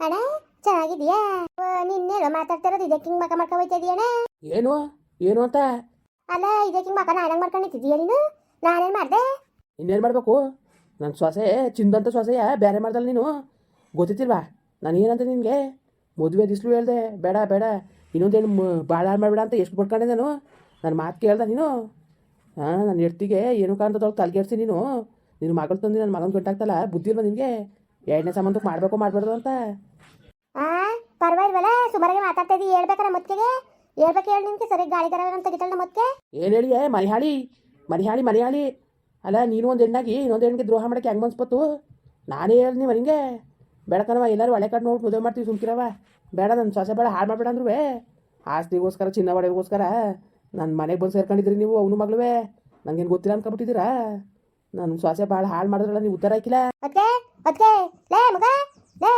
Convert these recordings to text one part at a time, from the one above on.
ಅಣ್ಣ ಚೆನ್ನಾಗಿದ್ಯಾ ನಿನ್ನೇನೋ ಮಾತಾಡ್ತಾ ಇರೋದು ಇದಕ್ಕೆ ಹಿಂಗ್ ಮಕ ಮಾಡ್ಕೊ ಹೋಯ್ತಾ ಇದೀಯಣ್ಣ? ಏನು? ಏನು ಅಂತ? ಅಲ್ಲ ಇದಕ್ಕೆ ಹಿಂಗೆ ಮಕ ನಾಡಂಗ್ ಮಾಡ್ಕೊಂಡಿದ್ದೀಯ ನೀನು? ನಾನೇನ್ ಮಾಡ್ದೆ? ಇನ್ನೇನು ಮಾಡಬೇಕು? ನನ್ನ ಸೊಸೆ ಚಿಂದಂತ ಶ್ವಾಸೆಯ? ಬೇರೆ ಮಾಡ್ದಲ್ಲ ನೀನು? ಗೊತ್ತಿತ್ತಿಲ್ವಾ? ನಾನು ಏನಂತ ನಿನಗೆ? ಮದುವೆ ದಿಸ್ಲು ಹೇಳ್ದೆ. ಬೇಡ ಬೇಡ. ಇನ್ನೊಂದೇನು ಭಾಳ ಮಾಡಬೇಡ ಅಂತ ಎಷ್ಟು ಬಿಟ್ಕೊಂಡೆ ನಾನು? ನನ್ನ ಮಾತು ಕೇಳ್ದೆ ನೀನು? ಹಾಂ ನನ್ನ ಹೆಡ್ತಿಗೆ ಏನು ಕಾರಣದೊಳಗೆ ತಲೆಗೆಡ್ಸಿ ನೀನು? ನಿನ್ನ ಮಗಳು ತಂದು ನನ್ನ ಮಗನ ಗಂಟಾಗ್ತಲ್ಲ ಬುದ್ಧಿ ಇಲ್ವಾ ನಿನಗೆ? ಎರಡನೇ ಸಂಬಂಧಕ್ಕೆ ಮಾಡಬೇಕು ಮಾಡಬಾರ್ದು ಅಂತ? ಆ ಪರವಾಗಿಲ್ವಲ್ಲ ಸುಮಾರಾಗಿ ಮಾತಾಡ್ತಾ ಇದ್ದೀವಿ ಹೇಳ್ಬೇಕಾರ ಮತ್ತೆಗೆ? ಹೇಳ್ಬೇಕು ಹೇಳಿ ನಿನ್ಗೆ ಸರಿ ಗಾಳಿ ತರ ಅಂತ ತೆಗಿತಾಳ ಮತ್ತೆ ಏನು ಹೇಳಿ ಮನಿಹಾಳಿ ಮನಿಹಾಳಿ ಮನಿಹಾಳಿ ಅಲ್ಲ ನೀನು ಒಂದು ಹೆಣ್ಣಾಗಿ ಇನ್ನೊಂದು ಹೆಣ್ಣಿಗೆ ದ್ರೋಹ ಮಾಡಕ್ಕೆ ಹೆಂಗೆ ಮನ್ಸ್ಬತ್ತು ನಾನೇ ಹೇಳಿ ನೀವು ಹಿಂಗೆ ಬೇಡಕನವ ಎಲ್ಲರೂ ಒಳ್ಳೆ ಕಡೆ ನೋಡಿ ಮದುವೆ ಮಾಡ್ತೀವಿ ಸುಮ್ಕಿರವ ಬೇಡ ನನ್ನ ಸೊಸೆ ಬೇಡ ಹಾಳು ಮಾಡಬೇಡ ಅಂದ್ರೂ ಆಸ್ತಿಗೋಸ್ಕರ ಚಿನ್ನ ಒಡೆಗೋಸ್ಕರ ನನ್ನ ಮನೆಗೆ ಬಂದು ಸೇರ್ಕೊಂಡಿದ್ರಿ ನೀವು ಅವನು ಮಗಳುವೆ. ನನಗೇನು ಗೊತ್ತಿಲ್ಲ ಅನ್ಕೊಬಿಟ್ಟಿದ್ದೀರಾ ನನ್ನ ಸೊಸೆ ಭಾಳ ಹಾಳು ಮಾಡಿದ್ರಲ್ಲ ನೀವು ಉತ್ತರ ಹಾಕಿಲ್ಲ. ಅದಕ್ಕೆ ಅದಕ್ಕೆ ಲೇ ಮಗ ಲೇ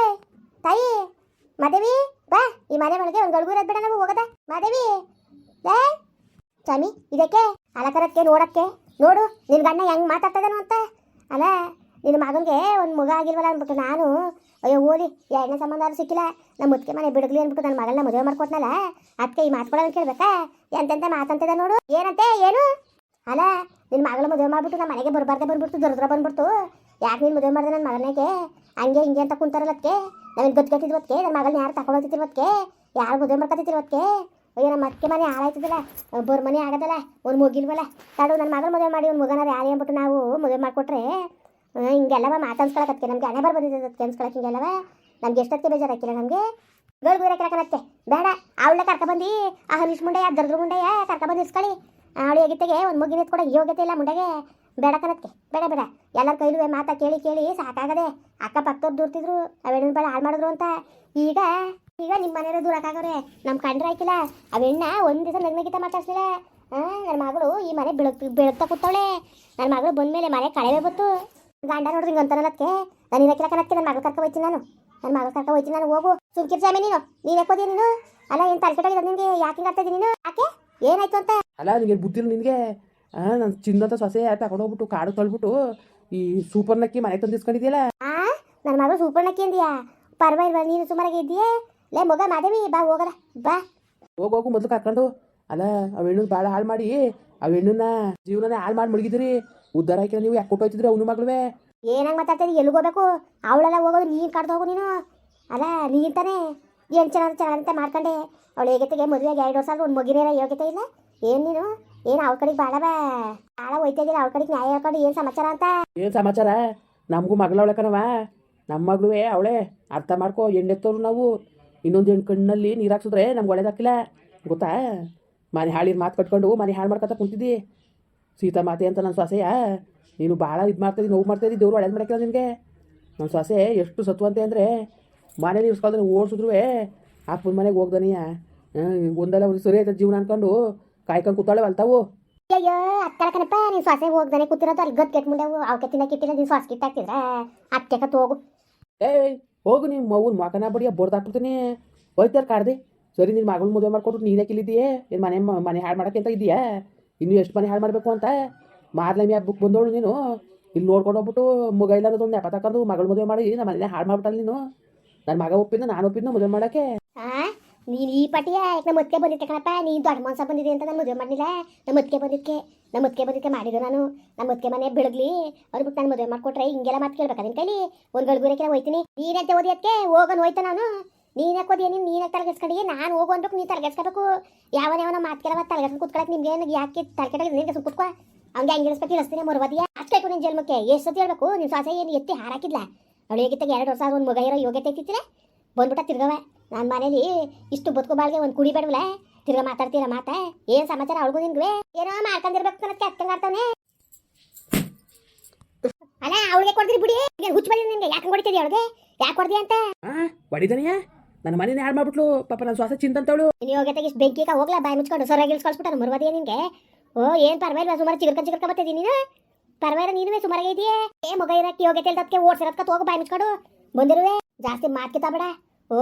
ತಾಯಿ. ಮಾದೇವಿ, ಬಾ, ಈ ಮನೆ ಒಳಗೆ ಒಂದು ಗಳಿಗೂ ಇರೋದು ಬೇಡ ನಾವು ಹೋಗದ. ಮಾದೇವಿ, ಲೇ, ಸ್ವಾಮಿ, ಇದಕ್ಕೆ, ಅಲಕರಕ್ಕೆ, ನೋಡಕ್ಕೆ, ನೋಡು ನಿನ್ನ ಗಂಡ ಹೆಂಗ್ ಮಾತಾಡ್ತದನು ಅಂತ. ಅಲ್ಲ ನಿನ್ನ ಮಗನಿಗೆ ಒಂದು ಮಗ ಆಗಿಲ್ವಲ್ಲ ಅಂದ್ಬಿಟ್ಟು ನಾನು, ಅಯ್ಯೋ, ಓದಿ ಎರಡನೇ ಸಂಬಂಧ ಆದ್ರೂ ಸಿಕ್ಕಿಲ್ಲ. ನಮ್ಮ ಮುದ್ಕೆ ಮನೆ ಬಿಡಗ್ಲಿ ಅಂದ್ಬಿಟ್ಟು ನನ್ನ ಮಗಳನ್ನ ಮದುವೆ ಮಾಡ್ಕೊಟ್ನಲ್ಲ. ಅದಕ್ಕೆ ಈ ಮಾತುಗಳನ್ನು ಕೇಳ್ಬೇಕಾ? ಎಂತೆಂತ ಮಾತಂತದ ನೋಡು. ಏನಂತೆ, ಏನು? ಅಲ್ಲ ನಿನ್ನ ಮಗಳ ಮದುವೆ ಮಾಡ್ಬಿಟ್ಟು ನಮ್ಮ ಮನೆಗೆ ಬರಬಾರ್ದೆ ಬಂದ್ಬಿಡ್ತು, ದುರ್ದ್ರ ಬಂದ್ಬಿಡ್ತು. ಯಾಕೆ ನೀನು ಮದುವೆ ಮಾಡಿದೆ ನನ್ನ ಮಗನಿಗೆ ಹಂಗೆ ಹಿಂಗೆ ಅಂತ ಕುಂತಾರಲ್ಲದಕ್ಕೆ ನನಗೆ ಗೊತ್ತಿದ್ವತ್ಕೆ ನನ್ನ ಮಗಳನ್ನ ಯಾರು ತಗೊಳತಿರ್ವತ್ಕೆ ಯಾರು ಮದುವೆ ಮಾಡ್ಕೊತಿರ್ವತ್ಕೆ ಅಯ್ಯೋ, ನಮ್ಮ ಅಕ್ಕ ಮನೆ ಹಾಳಾಯ್ತದಲ್ಲ ಬೋರ್ ಮನೆ ಆಗದಲ್ಲ, ಒಂದು ಮುಗಿಲ್ವಲ್ಲ. ತಡ ನನ್ನ ಮಗಳ ಮದುವೆ ಮಾಡಿ, ಒಂದು ಮಗನ ಯಾರೇ ಅಂದ್ಬಿಟ್ಟು ನಾವು ಮದುವೆ ಮಾಡಿಕೊಟ್ರೆ ಹಿಂಗೆಲ್ಲವ ಮಾತಾಡ್ಸ್ಕೊಳಕತ್ತೆ ನಮಗೆ ಹಣೆ ಬರ್ ಬಂದಿದೆ ಅದಕ್ಕೆ ಅನ್ಸ್ಕೊಳಕ್ಕೆ ಹಿಂಗೆಲ್ಲವ. ನಮ್ಗೆ ಎಷ್ಟೊತ್ತಿಗೆ ಬೇಜಾರಾಕಿಲ್ಲ ನಮಗೆ. ಗೋಳ್ಗು ಇರಕ್ಕೆ ಬೇಡ ಅವಳ ಕರ್ಕೊಬಂದು ಆ ಹರೀಶ್ ಮುಂಡೆಯ, ದರ್ದ್ರ ಮುಂಡೆಯ ಕರ್ಕೊಬಂದು ಇಸ್ಕೊಳ್ಳಿ ಅವಳು ಹೇಗಿತ್ತೆಗೆ ಒಂದು ಮುಗಿನ ಎತ್ಕೊಡ ಯೋಗ್ಯತೆ ಇಲ್ಲ ಮುಂಡೆಗೆ. ಬೇಡ ಕನಕ್ಕೆ ಬೇಡ ಬೇಡ. ಎಲ್ಲರ ಕೈಲೂ ಮಾತಾ ಕೇಳಿ ಕೇಳಿ ಸಾಕಾಗದೆ ಅಕ್ಕಪಕ್ಕದವ್ರು ದೂರ್ತಿದ್ರು ಅವೆಣ್ಣ ಬೇಡ ಹಾಳು ಮಾಡಿದ್ರು ಅಂತ. ಈಗ ಈಗ ನಿಮ್ಮ ಮನೆಯವರು ದೂರಕ್ಕಾಗವ್ರೆ ನಮ್ಮ ಕಂಡ್ರೆ ಹಾಕಿಲ್ಲ. ಅವೆಣ್ಣ ಒಂದು ದಿವಸ ನಗ್ನಗಿತ ಮಾತಾಡ್ಸಿಲ್ಲ ನನ್ನ ಮಗಳು ಈ ಮನೆ ಬೆಳಕ್ ಬೆಳಗ್ತಾ ಕೂತವಳೆ. ನನ್ನ ಮಗಳು ಬಂದ್ಮೇಲೆ ಮನೆ ಕಳೆವೆ ಬತ್ತು. ಗಂಡ ನೋಡ್ರಿ ಹಿಂಗೆ ಅಂತಾನಲ್ಲಕ್ಕೆ ನಾನು ಇರಕ್ಕಿಲ್ಲ ಕನಕ್ಕೆ ನನ್ನ ಮಗಳು ಕರ್ಕೊ ಹೋಯ್ತೀನಿ ನಾನು. ನನ್ನ ಮಗಳು ಕರ್ಕೊ ಹೋಯ್ತೀನಿ ನಾನು, ಹೋಗು. ಸುಮ್ಕಿರ್ ಸ್ವಾಮಿ ನೀನು. ನೀನು ಯಾಕೋದಿ ನೀನು? ಅಲ್ಲ, ಏನು ತಲೆಕೆಟ್ಟೋಗಿದೆ ನಿನಗೆ ಯಾಕೆ ಹಿಂಗೆ ಆಡ್ತಾ ನೀನು? ಯಾಕೆ? ಏನಾಯ್ತು ಅಂತ? ಅಲ್ಲ ನಿನಗೆ ಬುದ್ಧಿಲ್ಲ ನಿನಗೆ? ನನ್ನ ಚಿನ್ನಂತ ಸೊಸೆ ತಗೊಂಡು ಹೋಗ್ಬಿಟ್ಟು ಕಾಡು ತೊಳ್ಬಿಟ್ಟು ಈ ಸೂಪರ್ ನಕ್ಕಿ ಮನೆಗೆ ತಂದು ಇಸ್ಕೊಂಡಿದ್ಯಲ್ಲ? ನನ್ನ ಮಗಳು ಸೂಪರ್ನಕ್ಕಿ ಅಂದ್ಯಾ? ಪರವಾಗಿಲ್ಲ ನೀನು ಸುಮಾರಾಗಿ ಇದೆಯೇ ಲೇ ಮಗ ಮಾದೇವಿ ಬಾ ಹೋಗದ ಬಾ. ಹೋಗು ಹೋಗು ಮೊದಲು ಕರ್ಕೊಂಡು. ಅಲ್ಲ ಆ ಹೆಣ್ಣು ಭಾಳ ಹಾಳು ಮಾಡಿ. ಆ ಹೆಣ್ಣನ್ನ ಜೀವನನೇ ಹಾಳು ಮಾಡಿ ಮುಳುಗಿದ್ರಿ. ಉದ್ದಾರ ಹಾಕಿದ್ರೆ ನೀವು ಯಾಕೆ ಕೊಟ್ಟೋಯ್ತಿದ್ರಿ ಅವನು ಮಗಳುವೆ? ಏನಂಗೆ ಮಾತಾಡ್ತೀನಿ ಎಲ್ಲಿ ಹೋಗ್ಬೇಕು? ಅವಳೆಲ್ಲ ಹೋಗೋದು ನೀನು ಕಡ್ದು ಹೋಗು ನೀನು. ಅಲ್ಲ ನೀನು ತಾನೇ? ಏನು ಚೆನ್ನಾಗಿ ಚೆನ್ನಾಗಂತ ಮಾಡ್ಕೊಂಡೆ. ಅವಳು ಹೇಗೆ ಮದುವೆಗೆ ಎರಡು ವರ್ಷ ಒಂದು ಮಗಿನೇರ ಯೋಗ್ಯತೆ ಇಲ್ಲ. ಏನು ನೀನು? ಏನು ಅವ್ರ ಕಡೆಗೆ ಆಳ ಬಾ ಭಾಳ ಹೋಯ್ತಾ ಇದ್ದೀರ ಅವಳ ಕಡೆಗೆ ನ್ಯಾಯ ಹೇಳ್ಕೊಂಡು ಏನ್ ಸಮಾಚಾರ ಅಂತ? ಏನು ಸಮಾಚಾರ? ನಮಗೂ ಮಗಳವಳೆ ಕಣವ ನಮ್ಮ ಮಗಳುವೆ ಅವಳೆ. ಅರ್ಥ ಮಾಡ್ಕೋ, ಹೆಣ್ಣೆತ್ತೋರು ನಾವು. ಇನ್ನೊಂದು ಹೆಣ್ಣು ಕಣ್ಣಲ್ಲಿ ನೀರು ಹಾಕ್ಸಿದ್ರೆ ನಮ್ಗೆ ಒಳ್ಳೇದಾಕಿಲ್ಲ ಗೊತ್ತಾ? ಮನೆ ಹಾಳಿರ್ ಮಾತು ಕಟ್ಕೊಂಡು ಮನೆ ಹಾಳು ಮಾಡ್ಕೊತ ಕುಂತಿದ್ದಿ. ಸೀತಾ ಮಾತೆ ಅಂತ ನನ್ನ ಸೊಸೆಯ. ನೀನು ಭಾಳ ಇದು ಮಾಡ್ತಾಯಿದ್ದಿ ನೋವು ಮಾಡ್ತಾಯಿದ್ದಿ ದೇವ್ರು ಒಳ್ಳೇದು ಮಾಡಕ್ಕಿಲ್ಲ ನಿನಗೆ. ನನ್ನ ಸೊಸೆ ಎಷ್ಟು ಸತ್ವಂತೆ ಅಂದರೆ ಮನೇಲಿ ಇರ್ಸ್ಕೊಳ್ದ್ರೆ ಓಡಿಸಿದ್ರು ಅಪ್ಪನ ಮನೆಗೆ ಹೋಗ್ದಾನಿಯ. ಒಂದಲ್ಲ ಒಂದು ಸರಿ ಆಯ್ತದ ಜೀವನ ಅನ್ಕೊಂಡು ಕಾಯ್ಕೊಂಡು ಕೂತಾಳೆ ಅಲ್ತಾವು ಅಯ್ಯೋ ಅಕ್ಕಳ ಕಣಪ್ಪ ನೀನು ಸೊಸೆ ಹೋಗ್ದಾನೆ ಕೂತಿರೋದು ಅಲ್ಲಿ ಗದ್ ಕೆಟ್ ಮುಂದೆ ಅವಕ್ಕೆ ತಿನ್ನಕ್ಕೆ ಇಟ್ಟಿಲ್ಲ ನೀನು ಸೊಸೆ ಕಿತ್ತಾಕ್ತಿದ್ರ ಅದಕ್ಕೆ ಕತ್ ಹೋಗು. ಏಯ್ ಹೋಗು ನಿಮ್ಮ ಮಗುನ ಮಕನ ಬಡಿಯ ಬೋರ್ದಾಕ್ಬಿಡ್ತೀನಿ ಹೋಯ್ತಾರ ಕಾಡ್ದೆ? ಸರಿ ನಿನ್ನ ಮಗಳು ಮದುವೆ ಮಾಡ್ಕೊಟ್ಟು ನೀನೇ ಕಿಲ್ಲಿದ್ದೀಯೇ? ಏನು ಮನೆ ಮನೆ ಹಾಳು ಮಾಡೋಕ್ಕೆ ಅಂತ ಇದೆಯಾ ಇನ್ನು ಎಷ್ಟು ಮನೆ ಹಾಳು ಮಾಡಬೇಕು ಅಂತ? ಮಾರ್ಲಮಿ ಬುಕ್ ಬಂದವಳು ನೀನು. ಇಲ್ಲಿ ನೋಡ್ಕೊಂಡು ಹೋಗ್ಬಿಟ್ಟು ಮಗ ಇಲ್ಲ ಅನ್ನೋದೊಂದು ನೆಪ ತಕೊಂಡು ಮಗಳು ಮದುವೆ ಮಾಡಿ ನಮ್ಮ ಮನೆ ಹಾಳು ಮಾಡ್ಬಿಟ್ಟಲ್ಲ ನೀನು. ನನ್ನ ಮಗ ಒಪ್ಪಿದ್ನ ನಾನು ಒಪ್ಪಿದ್ನ ಮದುವೆ ಮಾಡಕ್ಕೆ. ನೀನು ಈ ಪಟಿಯ ನಮ್ಮ ಮುದ್ಕೆ ಬಂದಿದ್ದೆ ಕಣಪ್ಪ. ನೀನು ದೊಡ್ಡ ಮನ್ಸ ಬಂದಿದೆ ಅಂತ ನಾನು ಮದುವೆ ಮಾಡಲಿಲ್ಲ? ನಮ್ಮ ಮುದ್ಕೆ ಬಂದಿದ್ದಕ್ಕೆ ನಮ್ಮ ಮುದ್ಕೆ ಬಂದಿದ್ದೆ ಮಾಡಿದ್ದು ನಾನು. ನಮ್ಮ ಮುದ್ಕೆ ಮನೆ ಬೆಳಗ್ಲಿ. ಅವ್ರ ಬಿಟ್ಟು ನಾನು ಮದುವೆ ಮಾಡ್ಕೊಟ್ರೆ ಹಿಂಗೆಲ್ಲ ಮಾತು ಕೇಳ್ಬೇಕು ಅದನ್ನ ಕೈಲಿ? ಒಂದು ಗಳಿಗುರಕ್ಕೆ ಹೋಯ್ತೀನಿ. ನೀನಂತೆ ಓದಿಯೋಕ್ಕೆ ಹೋಗೋನು ಹೋಯ್ತ ನಾನು? ನೀನೇ ಓದಿಯ ನೀನು ನೀನೇ ತಲೆಗೆಸ್ಕೊಂಡಿಗೆ ನಾನು ಹೋಗು ನೀ ನೀನು ತಲೆಗೆಸ್ಕೋಬೇಕು ಯಾವನ ಯಾವನ ಮಾತು ಕೇಳವ ತಲೆಗೆಸ್ಕೊಂಡು ಕೂತ್ಕೊಳಕ್ಕೆ ನಿಮ್ಗೆ ಏನು ಯಾಕೆ ತಲೆಕೆಟ್ಟಾಗ ನಿನ್ಗೆ ಸುಮ್ ಕೂತ್ಕೋ. ಹಂಗೆ ಹಂಗೆ ಇಳಿಸ್ಬೇಕು, ಇಳಿಸ್ತೀನಿ, ಮರುವದಿಯ. ಅಷ್ಟೇ ನಿನ್ನ ಜನ್ಮಕ್ಕೆ. ಎಷ್ಟು ಸತಿ ಹೇಳ್ಬೇಕು? ನಿನ್ನ ಸ್ವಾಸ ಏನು ಎತ್ತಿ ಹಾರಾಕಿದ್ಲ? ಅವಳು ಹೇಗಿತ್ತಾಗ ಎರಡು ವರ್ಷ ಒಂದು ಮಗ ಇರೋ ಯೋಗ್ಯತೆ ಇತ್ತಿತ್ತಿಲ್ಲ ಬಂದ್ಬಿಟ್ಟ ತಿರ್ಗವ ನನ್ನ ಮನೇಲಿ ಇಷ್ಟು ಬದುಕು ಬಾಳ್ಗೆ ಒಂದು ಕುಡಿ ಬೇಡವಲ್ಲ ತಿರ್ಗ ಮಾತಾಡ್ತೀರ ಮಾತಾ? ಏನ್ ಸಮಾಚಾರ ಅವಳಿಗೂ ನಿನ್ಗೆ? ಏನೋ ಮಾಡ್ಕೊಂಡಿರ್ಬೇಕು ಅನ್ನೋದಕ್ಕೆ ಅತ್ತಂಗ ಆಡ್ತಾನೆ ಅಲ್ಲ ಅವಳಿಗೆ ಕೊಡ್ತೀರಿ ಬಿಡಿ. ಹುಚ್ಚ ಬಂದಿದೆ ನಿನ್ಗೆ. ಯಾಕೆ ಕೊಡ್ತೀರಿ ಅವಳಿಗೆ? ಯಾಕೆ ಕೊಡ್ದಿ ಅಂತ? ಹೊಡಿದನಿಯಾ ನನ್ನ ಮನೇನ ಹಾಳು ಮಾಡ್ಬಿಟ್ಲು. ಪಾಪ ನನ್ನ ಶ್ವಾಸ ಚಿಂತಂತವಳು. ನೀನು ಹೋಗತ್ತೆ ಇಷ್ಟು ಬೆಂಕಿ ಹೋಗ್ಲಾ? ಬಾಯಿ ಮುಚ್ಕೊಂಡು ಸೊರಾಗಿ ಇಳಿಸ್ಕೊಳ್ಸ್ಬಿಟ್ಟ ಮರುವದಿಯ ನಿನ್ಗೆ? ಓ ಏನ್ ಪರವಾಗಿಲ್ಲ ಸುಮಾರು ಚಿಗರ್ಕ ಚಿಗರ್ಕ ಬತ್ತಿದ್ದೀನಿ ನೀನು. ಪರವಾಗಿಲ್ಲ ನೀನು ಸುಮಾರು ಇದೆಯೇ ಏ ಮಗ ಇರಕ್ಕೆ ಯೋಗ್ಯತೆ ಇಲ್ದಕ್ಕೆ ಓಡ್ಸಿರತ್ಕ ಹೋಗ ಬಾಯಿ ಮುಚ್ಕೊಂಡು. ಬಂದಿರುವೆ. ಜಾಸ್ತಿ ಮಾತ್ಕಿತ ಬೇಡ ಓ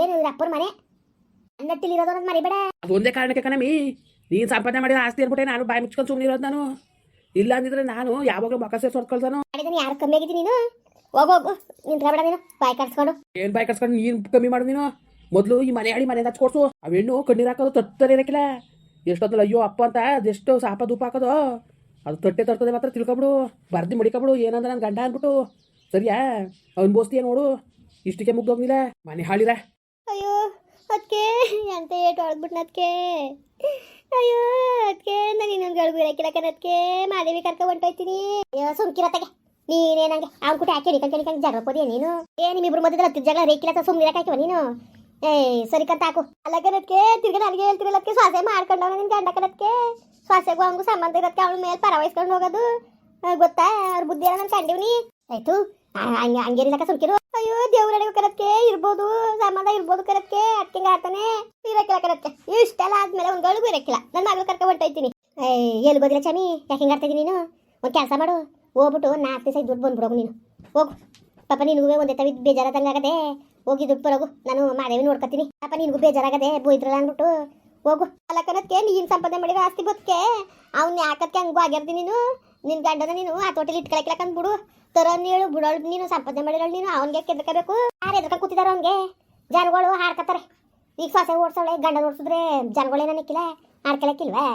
ಏನಿದ್ರೆ ಅಪ್ಪರ ಅಪ್ಪನ ಮನೆ? ಅನ್ನಟ್ಟಿಲಿರೋದು ಅನ್ನೋದು ಮರಿಬೇಡ. ಅದೊಂದೇ ಒಂದೇ ಕಾರಣಕ್ಕೆ ಕಣಮಿ ನೀನ್ ಸಂಪಾದನೆ ಮಾಡಿದ ಆಸ್ತಿ ಅನ್ಬಿಟ್ಟೆ ನಾನು ಬಾಯಿ ಮುಚ್ಕೊಂಡು ಸುಮ್ಮನೆ ಇರೋದು ನಾನು. ಇಲ್ಲ ಅಂದಿದ್ರೆ ನಾನು ಯಾವಾಗಲೂ ಮಕ ಸೇರಿಸಿ ಹೊಡ್ಕೊಳ್ತಾನು? ಮಾಡಿದೀನಿ ಯಾರು ಕಮ್ಮಿ ಆಗಿದ್ದೀನಿ ನೀನು? ಹೋಗು ಹೋಗು ನಿಂತ್ಕೊಬೇಡ ನೀನು. ಬಾಯ್ ಕಟ್ಸ್ಕೊಂಡು. ಏನು ಬಾಯಿ ಕಟ್ಸ್ಕೊಂಡು ನೀನು ಕಮ್ಮಿ ಮಾಡು ನೀನು? ಮೊದಲು ಈ ಮನೆ ಹಾಳಿ ಮನೆ ಹಚ್ಕೊಡ್ಸು. ಆ ಹೆಣ್ಣು ಕಣ್ಣೀರು ಹಾಕೋದು ತಟ್ಟರೆ ಇರಕ್ಕಿಲ್ಲ. ಎಷ್ಟೊತ್ತಲ್ಲ ಅಯ್ಯೋ ಅಪ್ಪ ಅಂತ ಅದೆಷ್ಟು ಸಾಪ ಧೂಪ ಹಾಕೋದು. ಅದು ತಟ್ಟೆ ತರ್ತದೆ ಮಾತ್ರ ತಿಳ್ಕೊಬಿಡು. ಬರ್ದಿ ಮಡಿಕೊಬಿಡು. ಏನಂದ್ರೆ ನನ್ನ ಗಂಡ ಅಂದ್ಬಿಟ್ಟು. ಸರಿಯಾ? ಅವ್ನು ಬೋಸ್ತಿಯ ನೋಡು. ಇಷ್ಟಕ್ಕೆ ಮುಗ್ದೋಗ್ನಿಲ್ಲ ಮನೆ ಹಾಳಿರ. ಅಯ್ಯೋ ಅದಕ್ಕೆ ಅಂತ ಏಟು ಹೊಡೆದ್ಬಿಟ್ನ ಅದಕ್ಕೆ ಅಯ್ಯೋ ಅದಕ್ಕೆ ನಾನು ಇನ್ನೊಂದು ಗಳು ಬೀಳಕ್ಕಿಲ್ಲ ಅದಕ್ಕೆ ಮಾದೇವಿ ಕರ್ಕ ಹೊಂಟೋಯ್ತೀನಿ ಅಯ್ಯೋ ಸುಮ್ಕಿರತ್ತಗೆ ನೀನೇ ನಂಗೆ ಅವ್ನು ಕುಟಿ ಹಾಕಿ ಹಿಡ್ಕೊಂಡು ಹಿಡ್ಕೊಂಡು ಜಗಳ ಕೊಡಿಯ ನೀನು? ಏ ನಿಮ್ಮಿಬ್ರು ಮಧ್ಯದಲ್ಲಿ ಹತ್ತಿದ ಜಗಳ ರೇಕಿಲ್ಲ ಸುಮ್ಮನೆ ಹಾಕಿವ ನೀನು? ಏ ಸರಿ ಕತ್ತ ಹಾಕು ಅಲ್ಲ ಕಣಕ್ಕೆ ತಿರ್ಗಿ ನನಗೆ ಹೇಳ್ತಿರಲ್ಲ ಅದಕ್ಕೆ ಶ್ವಾಸೆ ಮಾಡ್ಕೊಂಡವ ನಿನ್ ಗಂಡ ಕಣಕ್ಕೆ ಶ್ವಾಸೆಗೂ ಹಂಗೂ ಸಂಬಂಧ ಇರೋದಕ್ಕೆ ಅವಳ ಮೇಲೆ ಪರವಹಿಸ್ಕೊಂಡು ಹೋಗೋದು. ಗೊತ್ತಾ? ಅವ್ರ ಬುದ್ಧಿ ಎಲ್ಲ ನಾನು ಕಂಡಿವ್ನಿ? ಆಯ್ತು ಹಂಗೆ ಹಂಗೇನಿಲ್ಲ ಸುಮ್ಕಿರು. ಅಯ್ಯೋ ದೇವ್ರಡೆಗೂ ಕರತ್ಕೆ ಇರ್ಬೋದು ಸಂಬಂಧ ಇರ್ಬೋದು ಕರತ್ಕೆ ಅದಕ್ಕೆ ಆಡ್ತಾನೆ, ಇರಕ್ಕಿಲ್ಲ ಕರಕ್ಕೆ ಇಷ್ಟೆಲ್ಲ ಆದ್ಮೇಲೆ ಒಂದು ಗಳಿಗೂ ಇರಕ್ಕಿಲ್ಲ. ನನ್ನ ಮಗಳು ಕರ್ಕ ಹೊಂಟೋಯ್ತೀನಿ ಏ ಎಲ್ಲಿ ಗೋದಿಲ್ಲ ಚಮಿ, ಯಾಕೆ ಹಿಂಗೆ ನೀನು? ಒಂದು ಕೆಲಸ ಮಾಡು. ಹೋಗ್ಬಿಟ್ಟು ನಾಲ್ಕು ದಿವಸ ದುಡ್ಡು ಬಂದ್ಬಿಡೋಗು ನೀನು. ಹೋಗು. ಪಾಪ ನಿನಗೂ ಒಂದೇ ತವಿ ಬೇಜಾರಾದಂಗೆ ಆಗದೆ, ಹೋಗಿ ದುಡ್ಡು ಬರೋಗು. ನಾನು ಮಾದೇವಿ ನೋಡ್ಕೊತೀನಿ. ಪಾಪ ನಿನಗೂ ಬೇಜಾರಾಗದೆ ಬೋಯ್ದ್ರಲ್ಲ ಅಂದ್ಬಿಟ್ಟು ಹೋಗು. ಅಲ್ಲ ಕನಕ್ಕೆ ನೀನು ಸಂಪಾದನೆ ಮಾಡಿರೋ ಆಸ್ತಿ ಬದುಕೆ. ಅವ್ನ ಯಾಕಕ್ಕೆ ಹಂಗೂ ಆಗಿರ್ದಿ ನೀನು? ನಿನ್ನ ಗಂಡನ ನೀನು ಆ ತೋಟಲಿ ಇಟ್ಕೊಳಕ್ಲಕ್ಕ ಅಂದ್ಬಿಡು ತರೋನ್ ಹೇಳು ಬಿಡೋಳು ನೀನು ಸಂಪಾದನೆ ಮಾಡಿರೋಳು ನೀನು, ಅವನಿಗೆ ಕೆದ್ರಕಬೇಕು ಯಾರು ಎದ್ರಕ ಕೂತಿದಾರ ಅವನಿಗೆ? ಜನಗಳು ಹಾಡ್ಕತ್ತಾರೆ ಈಗ ಸೊಸೆ ಓಡ್ಸೋಳೆ ಗಂಡ ಓಡಿಸಿದ್ರೆ ಜನಗಳೇನ ನಿಕ್ಕಿಲ್ಲ ಆಡ್ಕೊಳಕ್ಕಿಲ್ವೇ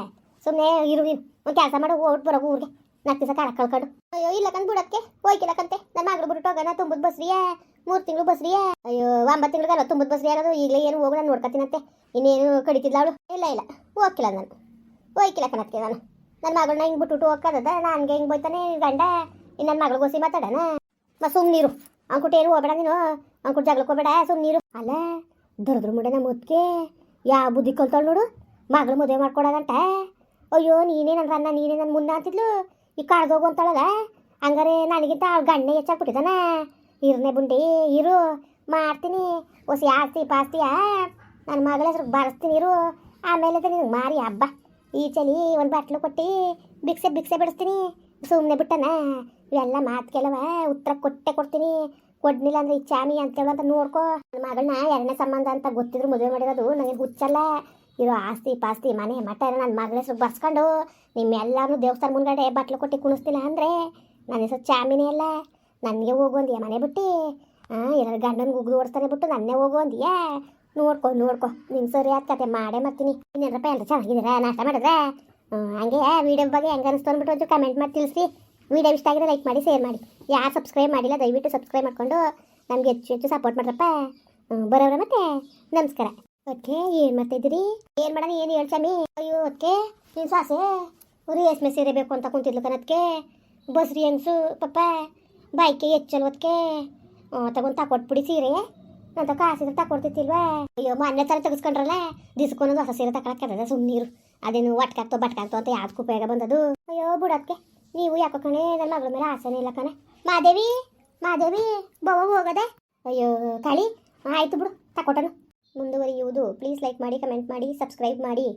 ಸುಮ್ಮನೆ ಇರು ನೀನು ಒಂದು ಕೆಲಸ ಮಾಡು ಓಟ್ ಬರೋ ಊರಿಗೆ. ನಾಲ್ಕು ದಿವಸ ಕಾಲ ಕಳ್ಕೊಂಡು. ಅಯ್ಯೋ, ಇಲ್ಲ ಕಂದ್ ಬಿಡಕ್ಕೆ ಹೋಯ್ಕಿಲ್ಲಕಂತೆ ನಮ್ಮ ಮಗಳು ಬಿಟ್ಟು ಹೋಗೋಣ, ತುಂಬದ ಬಸ್ರಿಯೇ. ಮೂರು ತಿಂಗಳು ಬಸ್ರಿಯೇ. ಅಯ್ಯೋ, ಒಂಬತ್ತು ತಿಂಗಳು ತುಂಬದ ಬಸ್ರಿ ಆಗೋದು ಈಗಲೇ ಏನು ಹೋಗೋಣ ನಾನು ನೋಡ್ಕೊತೀನಂತೆ ಇನ್ನೇನು ಕಡಿತಿದ್ಲ ಅವಳು? ಇಲ್ಲ ಇಲ್ಲ. ಹೋಗಿಲ್ಲ ನಾನು. ಹೋಯ್ಕಿಲ್ಲ ಕಣಕ್ಕೆ ನಾನು. ನನ್ನ ಮಗಳನ್ನ ಹಿಂಗೆ ಬಿಟ್ಟು ಹೋಗ್ಕದ ನನಗೆ ಹಿಂಗೆ ಹೋಯ್ತಾನೆ ಗಂಡ. ಇನ್ನು ನನ್ನ ಮಗಳಿಗೋಸಿ ಮಾತಾಡೋಣ? ಮ ಸುಮ್ಮನಿರು ಅಂಕುಟ ಏನು ಹೋಗ್ಬೇಡ ನೀನು. ಅಂಕುಟ ಜಗಳಕ್ಕೆ ಹೋಗ್ಬೇಡ ಸುಮ್ಮನಿರು ಅಲ್ಲ ದೊಡ್ಡದ್ರ ಮುಡೆ ನಮ್ಮ ಮುದ್ಕೆ. ಯಾವ ಬುದ್ಧಿ ಕಲ್ತಾಳು ನೋಡು. ಮಗಳು ಮದುವೆ ಮಾಡ್ಕೊಡೋದಂಟ ಅಯ್ಯೋ, ನೀನೇ ನನ್ನ ರನ್ನ, ನೀನೇ ನನ್ನ ಮುನ್ನ ಅಂತಿದ್ಲು. ಈ ಕಳ್ದೋಗು ಅಂತಳದ ಹಂಗಾರೆ ನನಗಿಂತ ಅವ್ಳು ಗಣ್ಣೆ ಹೆಚ್ಚಾಗಿ ಹೆಚ್ಚಾಗ್ಬಿಟ್ಟಿದಾನ. ಇರ್ನೆ ಬುಂಡಿ, ಇರು. ಮಾಡ್ತೀನಿ. ಹೊಸ ಆಸ್ತಿ ಪಾಸ್ತಿಯ ನನ್ನ ಮಗಳ ಹೆಸ್ರು ಬರೆಸ್ತೀನಿ, ಇರು. ಆಮೇಲೆ ನಿನಗೆ ಮಾರಿ, ಹಬ್ಬ. ಈ ಚಲಿ ಒಂದು ಬಟ್ಲು ಕೊಟ್ಟು ಬಿಕ್ಸೆ ಬಿಕ್ಸೆ ಬಿಡಿಸ್ತೀನಿ. ಸುಮ್ಮನೆ ಬಿಟ್ಟನ. ಇವೆಲ್ಲ ಮಾತು ಕೆಲವ ಉತ್ತರ ಕೊಟ್ಟೆ ಕೊಡ್ತೀನಿ. ಕೊಡ್ಲಿಲ್ಲ ಅಂದ್ರೆ ಈ ಚಾಮಿ ಅಂತ ನೋಡ್ಕೊ. ನನ್ನ ಮಗಳನ್ನ ಎರಡನೇ ಸಂಬಂಧ ಅಂತ ಗೊತ್ತಿದ್ರು ಮದುವೆ ಮಾಡಿರೋದು, ನನಗೆ ಹುಚ್ಚಲ್ಲ. ಇರೋ ಆಸ್ತಿ ಪಾಸ್ತಿ, ಮನೆ, ಮಠ ನನ್ನ ಮಗಳ ಹೆಸರು ಬರ್ಸ್ಕೊಂಡು ನಿಮ್ಮೆಲ್ಲರೂ ದೇವಸ್ಥಾನ ಮುಂದ್ಗಡೆ ಬಟ್ಲು ಕೊಟ್ಟು ಕುಣಿಸ್ತಿಲ್ಲ ಅಂದರೆ ನನ್ನ ಹೆಸರು ಚಾಮಿನೇ ಅಲ್ಲ. ನನಗೆ ಹೋಗುವಂದಿಯ ಮನೆ ಬಿಟ್ಟು? ಹಾಂ ಎರಡು ಗಂಡನ ಉಗ್ರು ಓಡಿಸ್ತಾನೆ ಬಿಟ್ಟು ನನ್ನೇ ಹೋಗುವಂದಿಯ ನೋಡ್ಕೊ ನೋಡ್ಕೊ. ನಿಮ್ಮ ಸರಿ ಆದ ಕತೆ, ಮಾಡೇ ಮಾಡ್ತೀನಿ. ಇನ್ನೇನಪ್ಪ ಎಲ್ಲ ಚೆನ್ನಾಗಿದ್ದೀರಾ? ನಾಷ್ಟ ಮಾಡಿದ್ರೆ? ಹಾಗೆ ವಿಡಿಯೋ ಬಗ್ಗೆ ಹೆಂಗೆ ಅನಿಸ್ತು ಅಂದ್ಬಿಟ್ಟು ಕಮೆಂಟ್ ಮಾಡಿ ತಿಳಿಸಿ ವಿಡಿಯೋ ಇಷ್ಟ ಆಗಿದ್ರೆ ಲೈಕ್ ಮಾಡಿ, ಶೇರ್ ಮಾಡಿ. ಯಾರು ಸಬ್ಸ್ಕ್ರೈಬ್ ಮಾಡಿಲ್ಲ, ದಯವಿಟ್ಟು ಸಬ್ಸ್ಕ್ರೈಬ್ ಮಾಡ್ಕೊಂಡು ನಮಗೆ ಹೆಚ್ಚು ಹೆಚ್ಚು ಸಪೋರ್ಟ್ ಮಾಡ್ರಪ್ಪ. ಬರೋರ ಮತ್ತೆ? ನಮಸ್ಕಾರ. ಓಕೆ, ಏನು ಮಾಡ್ತಾಯಿದ್ದೀರಿ ಏನು ಮಾಡೋಣ, ಏನು ಹೇಳ್ಸಾಮಿ ಅಯ್ಯೋ ಅದಕ್ಕೆ ನೀನು ಸಾಸೆ? ರೇಷ್ಮೆ ಸೀರೆ ಬೇಕು ಅಂತ ಕುಂತಿದ್ಲು ಕನದಕ್ಕೆ ಬಸ್ರಿ ಅನ್ಸು ಪಪ್ಪ? ಬಾಯ್ಕೆ ಹೆಚ್ಚಲ್ವದ್ಕೆ ತಗೊಂಡು ತಕೊಟ್ಬಿಡಿ ಸೀರೆ. ಅಂತ ಸೀರೆ ತಕೊಡ್ತಿತ್ತಿಲ್ವಾ ಅಯ್ಯೋ, ಮೊನ್ನೆ ಥರ ತೆಗೆಸ್ಕೊಂಡ್ರಲ್ಲ? ದಿಸ್ಕೊಂಡು ಹೊಸ ಸೀರೆ ತಗೊಳಕ್ಕದ ಸುಮ್ಮನೀರು ಅದೇನು ಒಟ್ಕಾಗ್ತೋ, ಬಟ್ಕಾಗ್ತೋ ಅಂತ ಯಾವ್ದು ಉಪಯೋಗ ಬಂದದು ಅಯ್ಯೋ ಬಿಡೋದಕ್ಕೆ ನೀವು ಯಾಕೋ ಕಣೆ, ನನ್ನ ಮಗಳ ಮೇಲೆ ಆಸೆನೇ ಇಲ್ಲ ಕಣೆ. ಮಾದೇವಿ ಮಾದೇವಿ ಬವ ಹೋಗದೆ. ಅಯ್ಯೋ ಕಾಳಿ ಆಯ್ತು ಬಿಡು ತಕೊಟನು ಮುಂದುವರಿಯುವುದು ಪ್ಲೀಸ್ ಲೈಕ್ ಮಾಡಿ ಕಮೆಂಟ್ ಮಾಡಿ ಸಬ್ಸ್ಕ್ರೈಬ್ ಮಾಡಿ.